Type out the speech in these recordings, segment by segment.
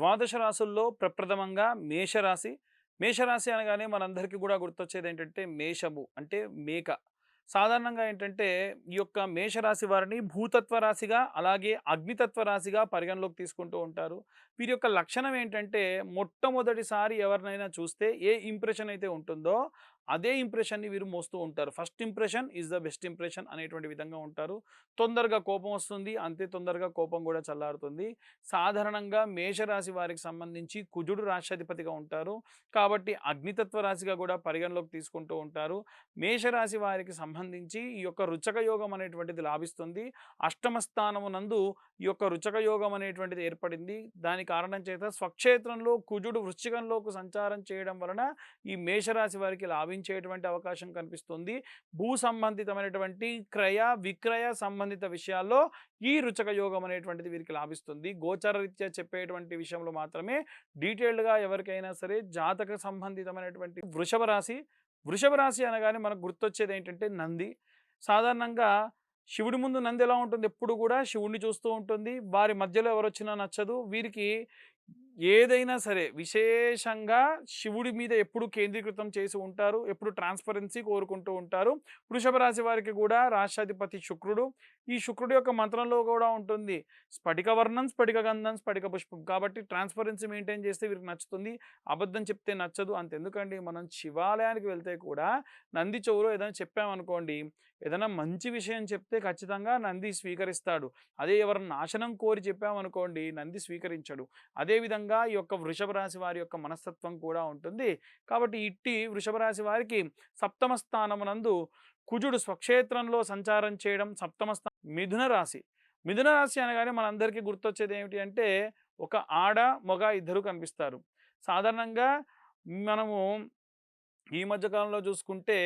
ద్వాదశ రాసుల్లో ప్రప్రథమంగా మేషరాశి. మేషరాశి అనగానే మనందరికీ కూడా గుర్తొచ్చేది ఏంటంటే మేషము అంటే మేక. సాధారణంగా ఏంటంటే ఈ యొక్క మేషరాశి వారిని భూతత్వ రాశిగా అలాగే అగ్నితత్వ రాశిగా పరిగణలోకి తీసుకుంటూ ఉంటారు. వీరి యొక్క లక్షణం ఏంటంటే మొట్టమొదటిసారి ఎవరినైనా చూస్తే ఏ ఇంప్రెషన్ అయితే ఉంటుందో అదే ఇంప్రెషన్ని వీరు మోస్తూ ఉంటారు. First impression is the best impression అనేటువంటి విధంగా ఉంటారు. తొందరగా కోపం వస్తుంది. అంతే తొందరగా కోపం కూడా చల్లారుతుంది. సాధారణంగా మేషరాశి వారికి సంబంధించి కుజుడు రాష్ట్రాధిపతిగా ఉంటారు. కాబట్టి అగ్నితత్వ రాశిగా కూడా పరిగణలోకి తీసుకుంటూ ఉంటారు. మేషరాశి వారికి సంబంధించి ఈ యొక్క రుచక యోగం అనేటువంటిది లాభిస్తుంది. అష్టమ స్థానము నందు ఈ యొక్క రుచక యోగం అనేటువంటిది ఏర్పడింది. దాని కారణం చేత స్వక్షేత్రంలో కుజుడు వృశ్చికంలోకి సంచారం చేయడం వలన ఈ మేషరాశి వారికి లాభించేటువంటి అవకాశం కనిపిస్తుంది. భూ సంబంధితమైనటువంటి క్రయ విక్రయ సంబంధిత విషయాల్లో ఈ రుచక యోగం అనేటువంటిది వీరికి లాభిస్తుంది. గోచర రీత్యా చెప్పేటువంటి విషయంలో మాత్రమే డీటెయిల్డ్గా ఎవరికైనా సరే జాతక సంబంధితమైనటువంటి వృషభ రాశి వృషభ రాశి అనగానే మనకు గుర్తొచ్చేది ఏంటంటే నంది. సాధారణంగా శివుడి ముందు నంది ఎలా ఉంటుంది? ఎప్పుడు కూడా శివుడిని చూస్తూ ఉంటుంది. వారి మధ్యలో ఎవరు వచ్చినా నచ్చదు. వీరికి ఏదైనా సరే విశేషంగా శివుడి మీద ఎప్పుడు కేంద్రీకృతం చేసి ఉంటారు ఎప్పుడు ట్రాన్స్పరెన్సీ కోరుకుంటూ ఉంటారు. వృషభ రాశి వారికి కూడా రాష్ట్రాధిపతి శుక్రుడు. ఈ శుక్రుడు యొక్క మంత్రంలో కూడా ఉంటుంది స్ఫటిక వర్ణం స్ఫటిక గంధం స్ఫటిక పుష్పం. కాబట్టి ట్రాన్స్పరెన్సీ మెయింటైన్ చేస్తే వీరికి నచ్చుతుంది అబద్ధం చెప్తే నచ్చదు. అంతెందుకండి మనం శివాలయానికి వెళ్తే కూడా నంది చెవులో ఏదైనా చెప్పామనుకోండి ఏదైనా మంచి విషయం చెప్తే ఖచ్చితంగా నంది స్వీకరిస్తాడు. అదే ఎవరిని నాశనం కోరి చెప్పామనుకోండి నంది స్వీకరించడు. అదేవిధంగా ఈ యొక్క వృషభ రాశి వారి యొక్క మనస్తత్వం కూడా ఉంటుంది. కాబట్టి ఇట్టి వృషభ రాశి వారికి సప్తమ స్థానమునందు కుజుడు స్వక్షేత్రంలో సంచారం చేయడం సప్తమ స్థానం మిథున రాశి. మిథున రాశి అనగానే మనందరికీ గుర్తొచ్చేది ఏమిటి అంటే ఒక ఆడ మగ ఇద్దరు కనిపిస్తారు. సాధారణంగా మనము ఈ మధ్యకాలంలో చూసుకుంటే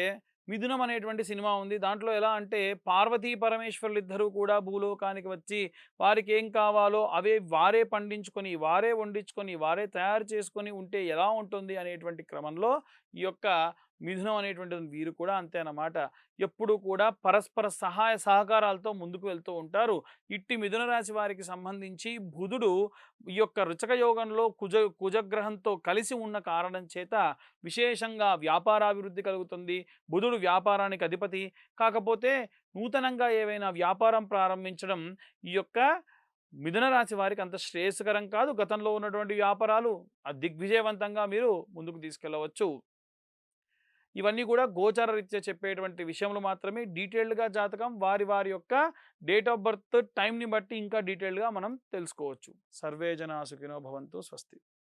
మిథునం అనేటువంటి సినిమా ఉంది. దాంట్లో ఎలా అంటే పార్వతీ పరమేశ్వరులు ఇద్దరు కూడా భూలోకానికి వచ్చి వారికి ఏం కావాలో అవే వారే పండించుకొని వారే వండించుకొని వారే తయారు చేసుకొని ఉంటే ఎలా ఉంటుంది అనేటువంటి క్రమంలో ఈ యొక్క మిథునం అనేటువంటి వీరు కూడా అంతే అన్నమాట. ఎప్పుడు కూడా పరస్పర సహాయ సహకారాలతో ముందుకు వెళ్తూ ఉంటారు. ఇట్టి మిథున రాశి వారికి సంబంధించి బుధుడు ఈ యొక్క రుచక యోగంలో కుజ కుజగ్రహంతో కలిసి ఉన్న కారణం చేత విశేషంగా వ్యాపారాభివృద్ధి కలుగుతుంది. బుధుడు వ్యాపారానికి అధిపతి. కాకపోతే నూతనంగా ఏవైనా వ్యాపారం ప్రారంభించడం ఈ యొక్క మిథున రాశి వారికి అంత శ్రేయస్కరం కాదు. గతంలో ఉన్నటువంటి వ్యాపారాలు దిగ్విజయవంతంగా మీరు ముందుకు తీసుకెళ్ళవచ్చు. ఇవన్నీ కూడా గోచార రీత్యా చెప్పేటువంటి విషయంలో మాత్రమే. డీటెయిల్డ్గా జాతకం వారి వారి యొక్క డేట్ ఆఫ్ బర్త్ టైంని బట్టి ఇంకా డీటెయిల్డ్గా మనం తెలుసుకోవచ్చు. సర్వే జనా సుఖినో భవంతు స్వస్తి.